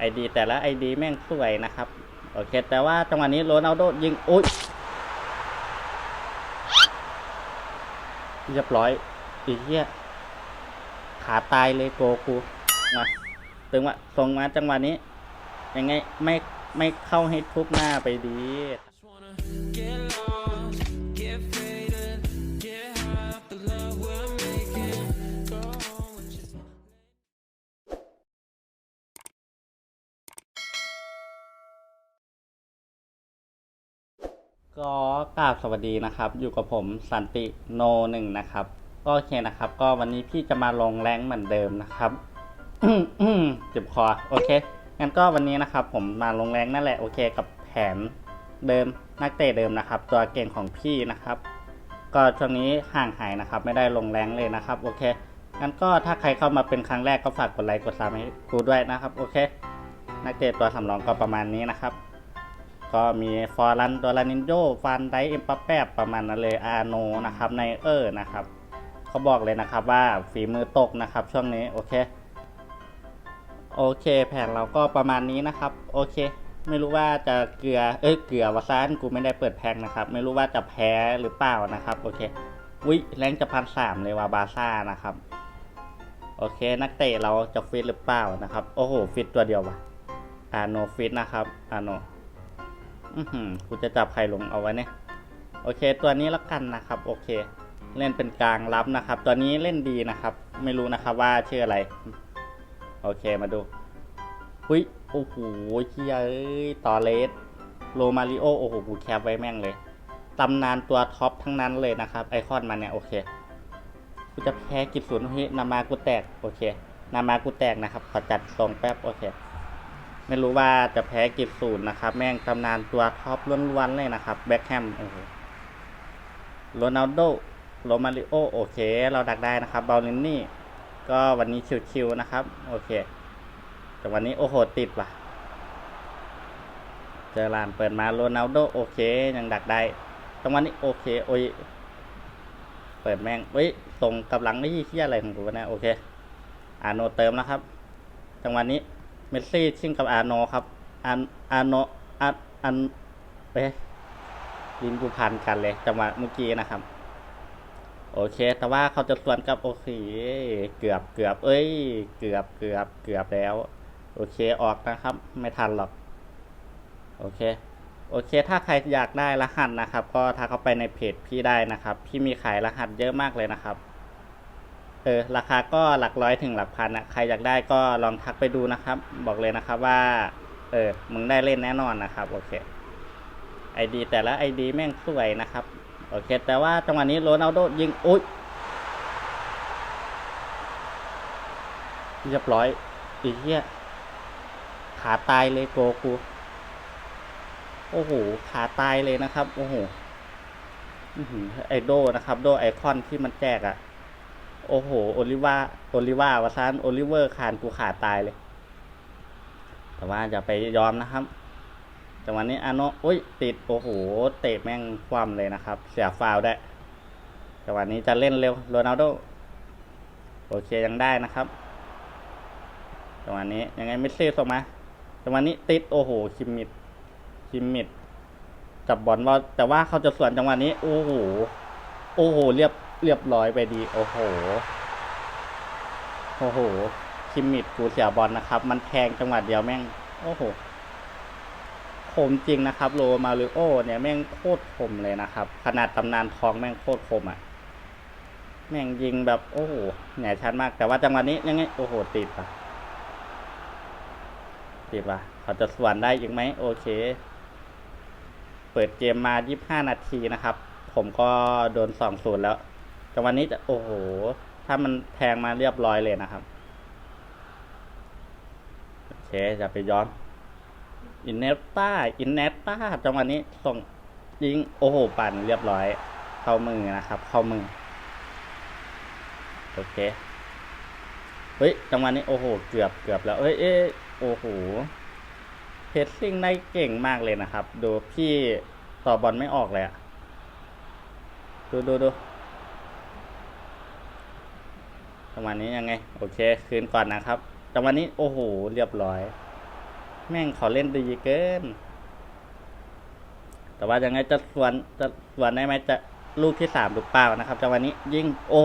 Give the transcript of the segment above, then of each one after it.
ไอดีแต่ละไอดีแม่งสวยนะครับ โอเค แต่ว่าจังหวะนี้โรนัลโดยิง อุ้ยเรียบร้อยอีเหี้ยขาตายเลยโกกูมาตึงว่าส่งมาจังหวะนี้ ยังไงไม่ไม่เข้าให้ทุบหน้าไปดี ก็กราบสวัสดีนะครับ อยู่กับผมสันติโนหนึ่งนะครับ ก็โอเคนะครับ ก็วันนี้พี่จะมาลงแรงเหมือนเดิมนะครับเจ็บคอโอเคงั้นก็วันนี้นะครับ ผมมาลงแรงนั่นแหละโอเค กับแผนเดิมนักเตะเดิมนะครับ ตัวเก่งของพี่นะครับ ก็ช่วงนี้ห่างหายนะครับ ไม่ได้ลงแรงเลยนะครับ โอเคงั้นก็ถ้าใครเข้ามาเป็นครั้งแรกก็ฝากกดไลค์กดซับให้กูด้วยนะครับ โอเค นักเตะตัวสำรองก็ประมาณนี้นะครับ ก็มีฟอร์ลันโดรานินโยฟานไดเอ็มปัปแปบประมาณนั้นเลยอาโนนะครับในเออร์นะครับเขาบอกเลยนะครับว่าฝีมือตกนะครับ ช่วงนี้โอเคโอเค แผนเราก็ประมาณนี้นะครับ โอเค ไม่รู้ว่าจะเกลือเอ้ยเกลือวาซานกูไม่ได้เปิดแพ็คนะครับ ไม่รู้ว่าจะแพ้หรือเปล่านะครับโอเควิแรงจะพันสามเลยว่าบาซ่านะครับ โอเค นักเตะเราจะฟิตหรือเปล่านะครับ โอ้โหฟิตตัวเดียววะอาโนฟิตนะครับอาโน อือหือกูจะจับใครลงเอาไว้เนี่ย โอเค ตัวนี้แล้วกันนะครับ โอเค เล่นเป็นกลางรับนะครับ ตัวนี้เล่นดีนะครับ ไม่รู้นะครับว่าชื่ออะไร โอเคมาดูอุ้ยโอ้โหเฮียเอ้ยตอเลสโรมาริโอโอ้โหกูแคปไว้แม่งเลยตำนานตัวท็อปทั้งนั้นเลยนะครับ ไอคอนมันเนี่ยโอเคกูจะแพ้กิจศูนย์เฮ้ยนามากูแตกโอเค นามากูแตกนะครับ ขอจัดทรงแป๊บโอเค ไม่รู้ว่าจะแพ้กี่ศูนย์นะครับ แม่งตำนานตัวท็อปล้วนๆเลยนะครับ แบ็คแฮมโอ้โหโรนัลโดโรมาริโอโอเค เราดักได้นะครับบาลินนี่ ก็วันนี้ชิวๆนะครับ โอเค แต่วันนี้โอ้โหติดว่ะ เจอลานเปิดมาโรนัลโดโอเค ยังดักได้จังวะนี้โอเค โอ้ย เปิดแม่งเฮ้ยส่งกับหลังนี่เฮียอะไรของกูวะโอเค อาโนเติมแล้วครับ จังหวะนี้ เมสซี่ชิงกับอาโนครับอาอาโนอาอันเอ๊ะลินกูพันกันเลยจังหวะเมื่อกี้นะครับ โอเค แต่ว่าเขาจะสวนกับโอเคเกือบเกือบเอ้ย เกือบเกือบเกือบแล้ว โอเคออกนะครับ ไม่ทันหรอก โอเค โอเค ถ้าใครอยากได้รหัสนะครับ ก็ทักเข้าไปในเพจพี่ได้นะครับ พี่มีขายรหัสเยอะมากเลยนะครับ เออราคาก็หลักร้อยถึงหลักพันนะใครอยากได้ก็ลองทักไปดูนะครับ บอกเลยนะครับว่า เออมึงได้เล่นแน่นอนนะครับ โอเคไอดีแต่ละไอดีแม่งสวยนะครับ โอเค แต่ว่าจังหวะนี้โรนัลโดยิงอุ้ยเรียบร้อยอีเหี้ยขาตายเลยโกกูโอ้โหขาตายเลยนะครับ โอ้โหไอโดนะครับ โดไอคอนที่มันแจกอะ โอ้โห โอลิวาโอลิวาวาซานโอลิเวอร์คานกูขาดตายเลย แต่ว่าอย่าไปยอมนะครับจังหวะนี้อาโนอุ้ย ติด โอ้โห เตะแม่งคว่ำเลยนะครับ เสียฟาวได้จังหวะนี้จะเล่นเร็ว โรนัลโด โอเคยังได้นะครับจังหวะนี้ยังไงเมสซี่ส่งมาจังหวะนี้ติด โอ้โห คิมมิด คิมมิดจับบอลว่าแต่ว่าเขาจะสวนจังหวะนี้ โอ้โห โอ้โห เรียบ เรียบร้อยไปดี โอ้โห โอ้โห คิมมิดกูเสียบอลนะครับ มันแทงจังหวะเดียวแม่ง โอ้โหคมจริงนะครับ โรมาริโอเนี่ยแม่งโคตรคมเลยนะครับ ขนาดตำนานทองแม่งโคตรคมอะ แม่งยิงแบบโอ้โหแหน่ชัดมาก แต่ว่าจังหวะนี้ยังไง โอ้โห ติดปะติดปะเขาจะสวนได้อีกไหมโอเค เปิดเกมมา 25 นาทีนะครับ ผมก็โดน2-0แล้ว จังหวะนี้จะโอ้โห ถ้ามันแทงมาเรียบร้อยเลยนะครับ โอเคจะไปย้อน อินเนตต้า อินเนตต้าจังหวะนี้ส่งยิง โอ้โห ปั่นเรียบร้อย เข้ามือนะครับ เข้ามือ โอเค เฮ้ย จังหวะนี้ โอ้โห เกือบเกือบแล้ว เอ้ยเอ้โอ้โหเพสซิ่งได้เก่งมากเลยนะครับ ดูพี่ต่อบอลไม่ออกเลยอะดูดูดู จังหวะนี้ยังไง โอเค คืนก่อนนะครับ จังหวะนี้โอ้โหเรียบร้อย แม่งขอเล่นดีเกิน แต่ว่ายังไงจะสวนจะสวนได้ไหมจะลูกที่สามหรือเปล่านะครับจังหวะนี้ยิ่งโอ้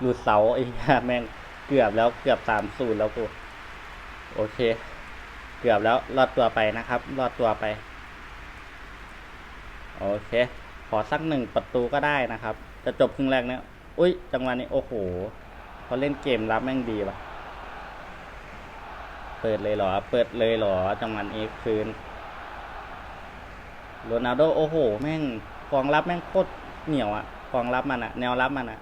หลุดเสาไอ้เหี้ยแม่งเกือบแล้วเกือบสามศูนย์แล้วกูโอเค เกือบแล้วรอดตัวไปนะครับ รอดตัวไปโอเค ขอสักหนึ่งประตูก็ได้นะครับ จะจบครึ่งแรกเนี่ย อุ้ยจังหวะนี้โอ้โหเขาเล่นเกมรับแม่งดีว่ะเปิดเลยเหรอ เปิดเลยเหรอ จังหวะนี้คืนโรนัลโดโอ้โห แม่งกองรับแม่งโคตรเหนียวอะกองรับมันอะแนวรับมันอะ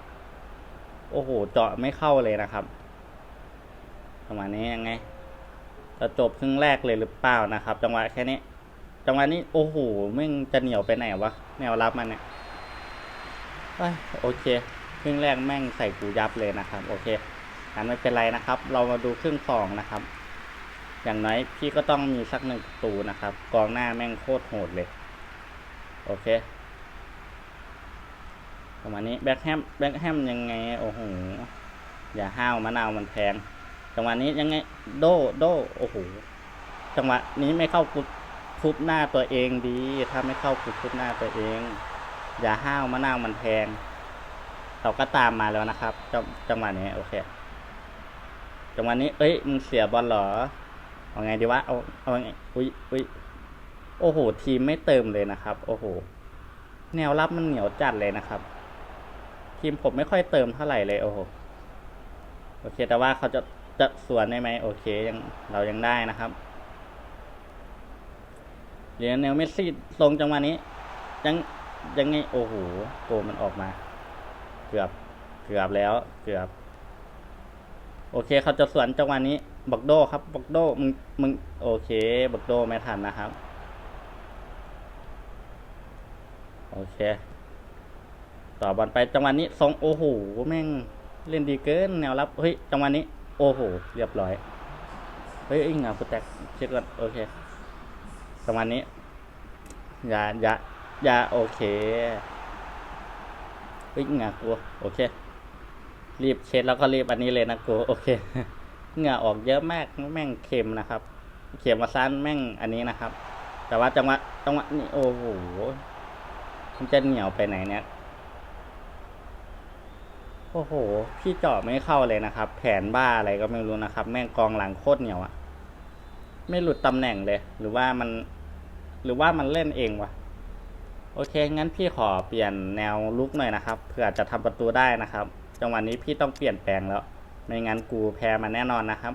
โอ้โห เจาะไม่เข้าเลยนะครับจังหวะนี้ยังไงจะจบครึ่งแรกเลยหรือเปล่านะครับ จังหวะแค่นี้ จังหวะนี้โอ้โหแม่งจะเหนียวไปไหนวะแนวรับมันเนี่ยโอเค ครึ่งแรกแม่งใส่กูยับเลยนะครับ โอเคอันไม่เป็นไรนะครับ เรามาดูครึ่งสองนะครับ อย่างน้อยพี่ก็ต้องมีสักหนึ่งประตูนะครับ กองหน้าแม่งโคตรโหดเลย โอเคประมาณนี้แบ็คแฮมแบ็คแฮมยังไง โอ้โหอย่าห้าวมะนาวมันแพงจังหวะนี้ยังไง โดโดโอ้โหจังหวะนี้ไม่เข้ากุทุบหน้าตัวเองดี ถ้าไม่เข้ากุทุบหน้าตัวเอง อย่าห้าวมะนาวมันแพง เราก็ตามมาแล้วนะครับจังจังหวะนี้โอเคจังหวะนี้ เอ้ยมึงเสียบอลเหรอเอาไงดีวะเอาเอาไงอุ้ยอุ้ยโอ้โห ทีมไม่เติมเลยนะครับ โอ้โห แนวรับมันเหนียวจัดเลยนะครับ ทีมผมไม่ค่อยเติมเท่าไหร่เลย โอ้โหโอเค แต่ว่าเขาจะจะสวนได้ไหมโอเคยังเรายังได้นะครับเลียนเนลเมสซี่ลงจังหวะนี้ ยังยังไงโอ้โหโกมันออกมา กือบ เกือบแล้ว เกือบ โอเคเขาจะสวนจังหวะนี้บักโดครับบักโดมึงมึงโอเคบักโดไม่ทันนะครับ โอเค ต่อบอลไปจังหวะนี้ทรงโอ้โหแม่งเล่นดีเกินแนวรับเฮ้ยจังหวะนี้ โอ้โหเรียบร้อยเฮ้ยอิงอะคุณแตกเช็คก่อนโอเคจังหวะนี้อย่าอย่าอย่าโอเค เฮ้ยเหงากูโอเค รีบเช็ดแล้วก็รีบอันนี้เลยนะกูโอเคเหงื่อออกเยอะมากแม่งเค็มนะครับ เข็มมาซันแม่งอันนี้นะครับ แต่ว่าจังหวะจังหวะนี้โอ้โหมันจะเหนียวไปไหนเนี่ยโอ้โห พี่เจาะไม่เข้าเลยนะครับ แผนบ้าอะไรก็ไม่รู้นะครับ แม่งกองหลังโคตรเหนียวอะไม่หลุดตำแหน่งเลย หรือว่ามัน หรือว่ามันเล่นเองวะ โอเค งั้นพี่ขอเปลี่ยนแนวลุกหน่อยนะครับเพื่อจะทำประตูได้นะครับ จังหวะนี้พี่ต้องเปลี่ยนแปลงแล้ว ไม่งั้นกูแพ้มาแน่นอนนะครับ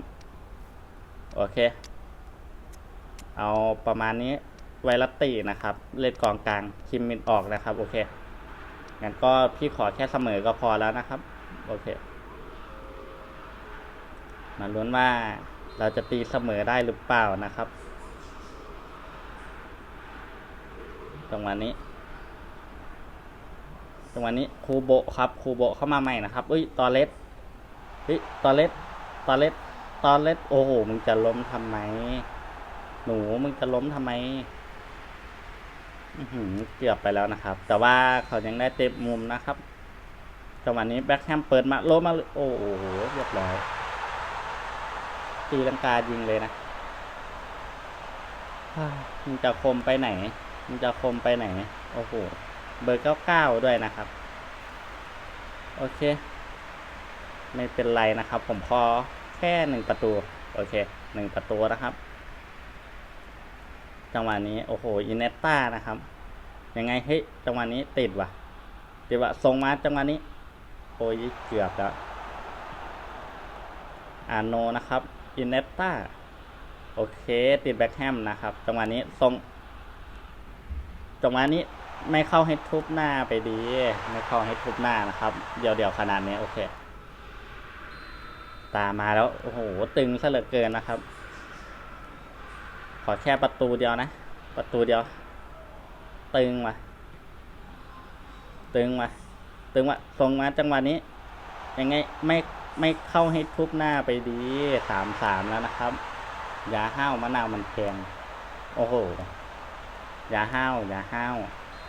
โอเค เอาประมาณนี้ไวรัตตีนะครับ เล่นกองกลางคิมมินออกนะครับ โอเค งั้นก็พี่ขอแค่เสมอก็พอแล้วนะครับ โอเค มาลุ้นว่าเราจะตีเสมอได้หรือเปล่านะครับ จังหวะนี้ จังหวะนี้ครูโบครับครูโบเข้ามาใหม่นะครับอุ้ยตอเลสเฮ้ยตอเลสตอเลสตอเลสโอ้โหมึงจะล้มทำไม หนูมึงจะล้มทำไมอือหือเกือบไปแล้วนะครับ แต่ว่าเขายังได้เต็มมุมนะครับจังหวะนี้แบ็คแฮมเปิดมาโลมาโอ้โหเรียบร้อยตีลังกายิงเลยนะมึงจะคมไปไหนมันจะคมไปไหน โอ้โห เบอร์เก้าเก้าด้วยนะครับ โอเค ไม่เป็นไรนะครับ ผมขอแค่หนึ่งประตู โอเคหนึ่งประตูนะครับ จังหวะนี้ โอ้โหอินเนตต้านะครับ ยังไง เฮ้ย จังหวะนี้ติดว่ะติดว่ะส่งมาจังหวะนี้ โอ้ยเกือบแล้วอาโนนะครับอินเนตต้าโอเค ติดแบ็คแฮมนะครับ จังหวะนี้ส่งจังหวะนี้ ไม่เข้าให้ทุบหน้าไปดี ไม่เข้าให้ทุบหน้านะครับ เดี๋ยวเดี๋ยวขนาดนี้โอเค ตามมาแล้ว โอ้โห ตึงซะเหลือเกินนะครับ ขอแค่ประตูเดียวนะ ประตูเดียว ตึงมาตึงมาตึงมาส่งมาจังหวะนี้ ยังไงไม่ไม่เข้าให้ทุบหน้าไปดีสามสามแล้วนะครับ ยาห้าวมะนาวมันแพงโอ้โหอย่าห้าวอย่าห้าว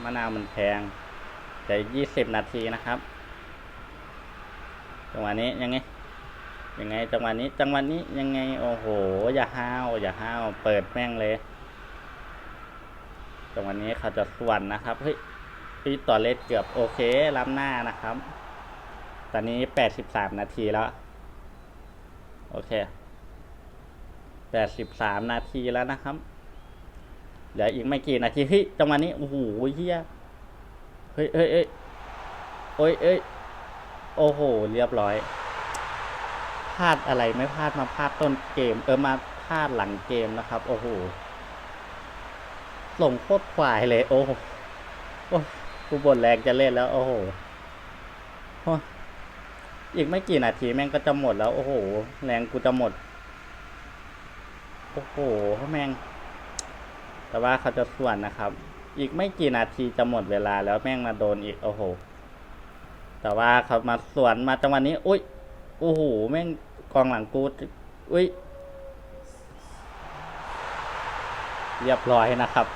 มะนาวมันแพงแต่ยี่สิบนาทีนะครับ จังหวะนี้ยังไง ยังไงจังหวะนี้ จังหวะนี้ยังไง โอ้โห อย่าห้าว อย่าห้าว เปิดแม่งเลย จังหวะนี้เขาจะสวนนะครับ เฮ้ยพี่ต่อเลสเกือบโอเคล้ำหน้านะครับ ตอนนี้แปดสิบสามนาทีแล้ว โอเคแปดสิบสามนาทีแล้วนะครับ เหลืออีกไม่กี่นาทีเฮ้ยจังหวะนี้โอ้โหเฮียเฮ้ยเฮ้ยเฮ้ยโอ้ยเอ้ยโอ้โห เรียบร้อยพลาดอะไรไม่พลาดมาพลาดต้นเกม เออมาพลาดหลังเกมนะครับ โอ้โหส่งโคตรควายเลย โอ้โหโอ้กูบ่นแรงจะเล่นแล้ว โอ้โหอีกไม่กี่นาทีแม่งก็จะหมดแล้ว โอ้โห แรงกูจะหมด โอ้โห แม่ง แต่ว่าเขาจะส่วนนะครับ อีกไม่กี่นาทีจะหมดเวลาแล้วแม่งมาโดนอีกโอ้โห แต่ว่าเขามาส่วนมาจังหวะนี้ อุ้ยโอ้โหแม่งกองหลังกูอุ้ยเรียบร้อยนะครับ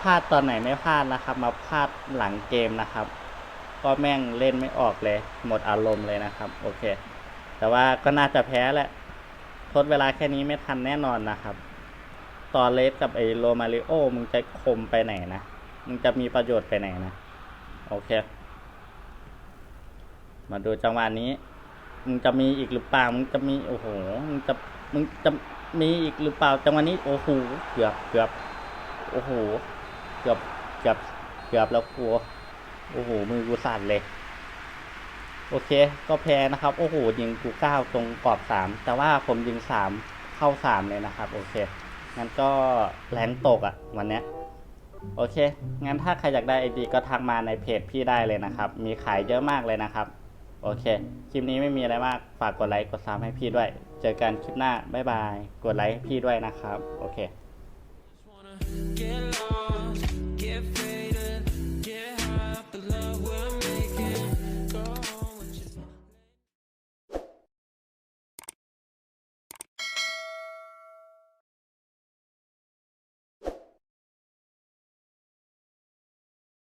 พลาดตอนไหนไม่พลาดนะครับ มาพลาดหลังเกมนะครับ ก็แม่งเล่นไม่ออกเลย หมดอารมณ์เลยนะครับ โอเค แต่ว่าก็น่าจะแพ้แหละทดเวลาแค่นี้ไม่ทันแน่นอนนะครับ ตอนเลสกับไอโรมาริโอมึงจะคมไปไหนนะ มึงจะมีประโยชน์ไปไหนนะ โอเค มาดูจังหวะนี้ มึงจะมีอีกหรือเปล่า มึงจะมี โอ้โห มึงจะ มึงจะมีอีกหรือเปล่า จังหวะนี้ โอ้โห เกือบ เกือบ โอ้โห เกือบ เกือบ เกือบแล้วกูโอ้โห มือกูสั่นเลย โอเค ก็แพ้นะครับ โอ้โห ยิงกูเก้าตรงกรอบสาม แต่ว่าผมยิงสามเข้าสามเลยนะครับ โอเค งั้นก็แรงตกอะ่ะวันเนี้ยโอเค งั้นถ้าใครอยากได้ไอดีก็ทักมาในเพจพี่ได้เลยนะครับ มีขายเยอะมากเลยนะครับ โอเค คลิปนี้ไม่มีอะไรมาก ฝากกดไลค์ กดซับให้พี่ด้วย เจอกันคลิปหน้า บ๊ายบาย กดไลค์ให้พี่ด้วยนะครับ โอเค